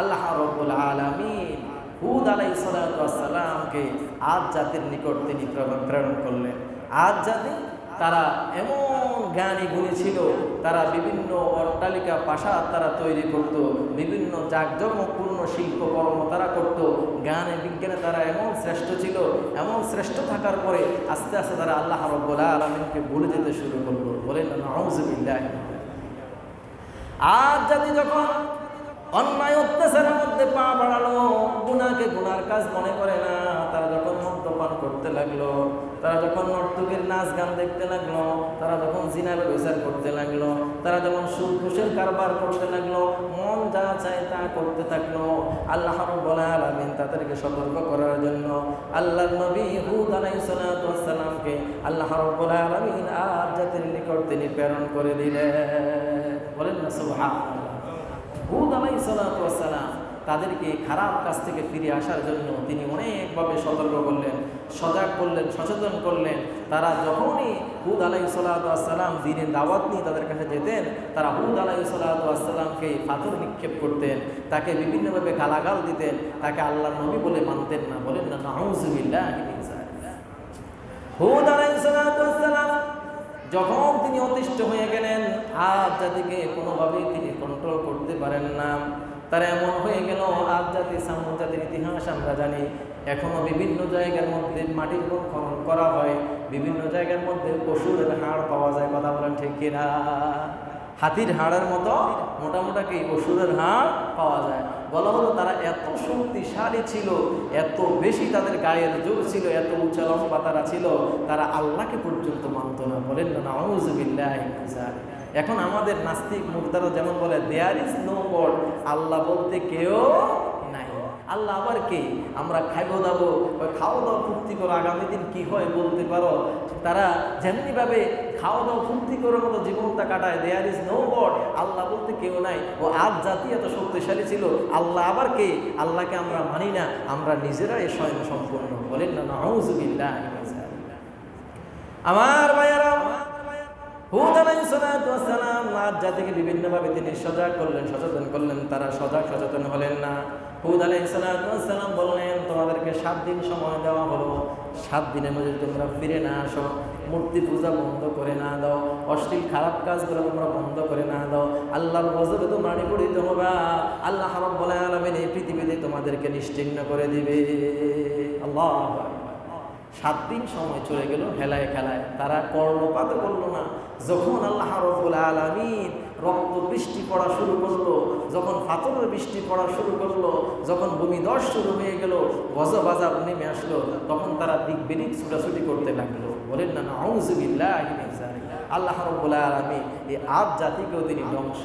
আল্লাহ রব্বুল আলামিন হুদ আলাইহিস সালাতু ওয়াস সালামকে আদ জাতির নিকট তিনি প্রেরণ করলেন। আদ জাতি তারা এমন জ্ঞানী গুণী ছিল, তারা বিভিন্ন অট্টালিকা, প্রাসাদ তারা তৈরি করত, বিভিন্ন জাকজমকপূর্ণ শিল্পকর্ম তারা করত, জ্ঞানে বিজ্ঞানে তারা এমন শ্রেষ্ঠ ছিল, এমন শ্রেষ্ঠ থাকার পরে আস্তে আস্তে তারা আল্লাহ রব্বুল আলমিনকে ভুলে যেতে শুরু করল। বলেন নাউজুবিল্লাহ আর জাতি যখন অন্যায় অত্যাচারের মধ্যে পা বাড়ালো, গুনাকে গুনার কাজ মনে করে না। তারা যখন মদ্যপান করতে লাগল, তারা যখন নর্তকের নাচ গান দেখতে লাগল, তারা যখন জিনার বিচার করতে লাগল, তারা যখন সুদ ঘুষের কারবার করতে লাগল, মন যা চায় তা করতে থাকল। আল্লাহ রব্বুল আলামিন তাদেরকে সতর্ক করার জন্য আল্লাহ নবী হুদ ওয়াস সালামকে আল্লাহ রব্বুল আলামিন আর জাতির নিকট তিনি প্রেরণ করে দিলেন। বলেন না, সুবহানাল্লাহ। হুদ আলাই সালাম তাদেরকে খারাপ কাজ থেকে ফিরে আসার জন্য তিনি অনেকভাবে সতর্ক করলেন, সজাগ করলেন, সচেতন করলেন। তারা যখনই হুদ আলাই সালাম দিনের দাওয়াত নিয়ে তাদের কাছে যেতেন, তারা হুদ আলাই সালামকে পাথর নিক্ষেপ করতেন, তাকে বিভিন্নভাবে গালাগাল দিতেন, তাকে আল্লাহ নবী বলে মানতেন না, বলেন না হুদ আলাই সালাম যখন তিনি অতিষ্ঠ হয়ে গেলেন, আজ জাতিকে কোনোভাবেই তিনি কন্ট্রোল করতে পারেন না। তারা এমন হয়ে গেল, আজ জাতি সামুদ জাতির ইতিহাস আমরা জানি এখনও বিভিন্ন জায়গার মধ্যে মাটির খনন করা হয়। বিভিন্ন জায়গার মধ্যে পশুদের হাড় পাওয়া যায়, কথা বলেন ঠিক কিনা? হাতির হাড়ের মতো মোটামোটা কি অসুরের হাড় পাওয়া যায়। বলা হলো তারা এত শক্তিশালী ছিল, এত বেশি তাদের গায়ের জোর ছিল, এত উচ্চ লম্বা তারা ছিল, তারা আল্লাহকে পর্যন্ত মানত না। বলেন না এখন আমাদের নাস্তিক মুক্তারও যেমন বলে দেয়ার ইজ নো গড আল্লাহ বলতে কেউ আল্লাহ আবার কে আমরা খাইবো দাবো খাওয়া দাওয়া ফুর্তি করো, আগামী দিন কি হয় বলতে পারো? তারা যেমনিভাবে খাওয়া দাওয়া ফুর্তি করার মতো জীবনটা কাটায় দেয়ার ইজ নো গড আল্লাহ বলতে কেউ নাই। ও আজ জাতি এত শক্তিশালী ছিল, আল্লাহ আবার কে আল্লাহকে আমরা মানি না, আমরা নিজেরা এ স্বয়ং সম্পূর্ণ। বলেন না, নাউজুবিল্লাহ আমার ভাইয়ারা জাতিকে বিভিন্নভাবে তিনি সজাগ করলেন, সচেতন করলেন, তারা সজাগ সচেতন হলেন না। হুদ আলাইসালাম বললেন, তোমাদেরকে সাত দিন সময় দেওয়া হলো। সাত দিনের মধ্যে তোমরা ফিরে না আসো, মূর্তি পূজা বন্ধ করে না দাও, অশ্লীল খারাপ কাজগুলো তোমরা বন্ধ করে না দাও, আল্লাহর তোমরা হবা। আল্লাহ এই পৃথিবীতে তোমাদেরকে নিশ্চিন্ন করে দিবে। আল্লাহ সাত দিন সময় চলে গেল হেলায় খেলায়। তারা কর্ণপাত করল না। যখন আল্লাহ রবুল আলমিন রক্ত বৃষ্টি পড়া শুরু করল যখন ফাতরের বৃষ্টি পড়া শুরু করল, যখন ভূমি ভূমিদশ শুরু হয়ে গেল গজবাজাব নেমে আসলো, তখন তারা দিক বেদিক ছুটাছুটি করতে লাগল। বলেন না নাউজুবিল্লাহ আল্লাহ রবুল আলমী এই আব জাতিকেও তিনি ধ্বংস